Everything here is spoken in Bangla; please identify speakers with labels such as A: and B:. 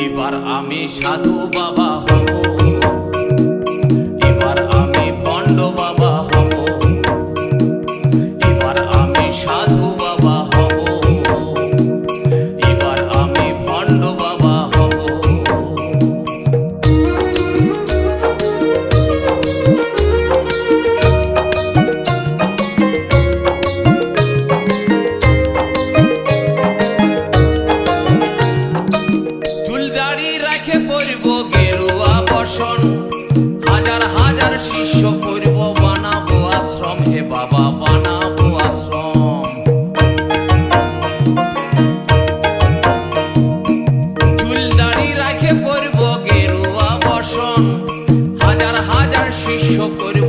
A: এবার আমি সাধু বাবা দেখে পড়ব গেরুয়া বসন হাজার হাজার শিষ্য পড়ব বানাবো আশ্রম। হে বাবা বানাবো করব